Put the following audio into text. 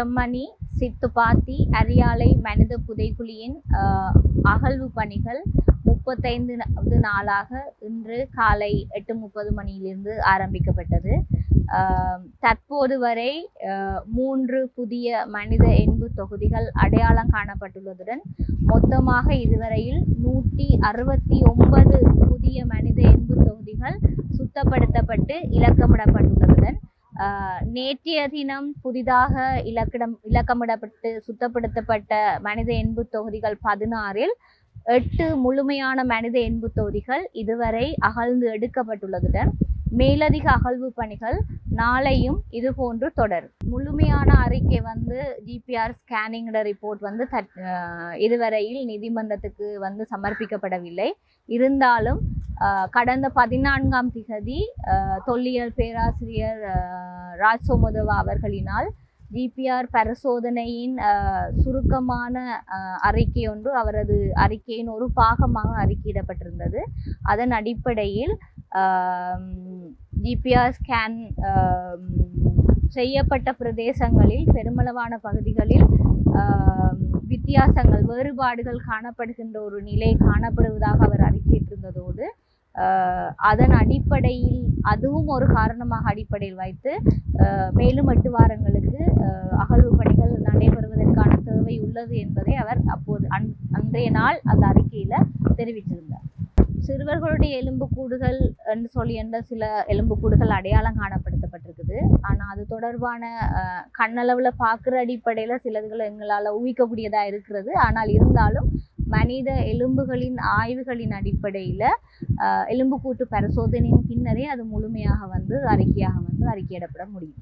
செம்மணி சித்துப்பாத்தி அரியாலை மனித புதைக்குழியின் அகழ்வு பணிகள் முப்பத்தைந்து நாளாக இன்று காலை எட்டு முப்பது மணியிலிருந்து ஆரம்பிக்கப்பட்டது. தற்போது வரை மூன்று புதிய மனித எண்பு தொகுதிகள் அடையாளம் காணப்பட்டுள்ளதுடன் மொத்தமாக இதுவரையில் நூற்றி அறுபத்தி ஒன்பது புதிய மனித எண்பு தொகுதிகள் சுத்தப்படுத்தப்பட்டு இலக்கமிடப்பட்டுள்ளது. நேற்றைய தினம் புதிதாக இலக்கிடம் இலக்கமிடப்பட்டு சுத்தப்படுத்தப்பட்ட மனித எண்பு தொகுதிகள் பதினாறில் எட்டு முழுமையான மனித எண்பு தொகுதிகள் இதுவரை அகழ்ந்து எடுக்கப்பட்டுள்ளதுடன் மேலதிக அகழ்வு பணிகள் நாளையும் இது போன்று தொடரும் முழுமையான அறிக்கை வந்து ஜிபிஆர் ஸ்கேனிங்கோட ரிப்போர்ட் வந்து தட் இதுவரையில் நீதிமன்றத்துக்கு வந்து சமர்ப்பிக்கப்படவில்லை. இருந்தாலும் கடந்த பதினான்காம் திகதி தொல்லியல் பேராசிரியர் ராஜ் சோமதவா அவர்களினால் ஜிபிஆர் பரிசோதனையின் சுருக்கமான அறிக்கை ஒன்று அவரது அறிக்கையின் ஒரு பாகமாக அறிக்கையிடப்பட்டிருந்தது. அதன் அடிப்படையில் ஜிபிஆர் ஸ்கேன் செய்யப்பட்ட பிரதேசங்களில் பெருமளவான பகுதிகளில் வித்தியாசங்கள் வேறுபாடுகள் காணப்படுகின்ற ஒரு நிலை காணப்படுவதாக அவர் அறிக்கையிட்டிருந்ததோடு அதன் அடிப்படையில் அதுவும் ஒரு காரணமாக அடிப்படையில் வைத்து மேலும் எட்டு வாரங்களுக்கு அகழ்வு பணிகள் நடைபெறுவதற்கான தேவை உள்ளது என்பதை அவர் அப்போது அன் அன்றைய நாள் அந்த அறிக்கையில் தெரிவித்திருந்தார். சிறுவர்களுடைய எலும்புக்கூடுகள் என்று சொல்லி என்ற சில எலும்புக்கூடுகள் அடையாளம் காணப்படுத்தப்பட்டிருக்குது. ஆனால் அது தொடர்பான கண்ணளவில் பார்க்குற அடிப்படையில் சிலதுகளை எங்களால் ஊகிக்கக்கூடியதாக இருக்கிறது. ஆனால் இருந்தாலும் மனித எலும்புகளின் ஆய்வுகளின் அடிப்படையில் எலும்புக்கூட்டு பரிசோதனையின் பின்னரே அது முழுமையாக வந்து அறிக்கையாக வந்து அறிக்கையிடப்பட முடியும்.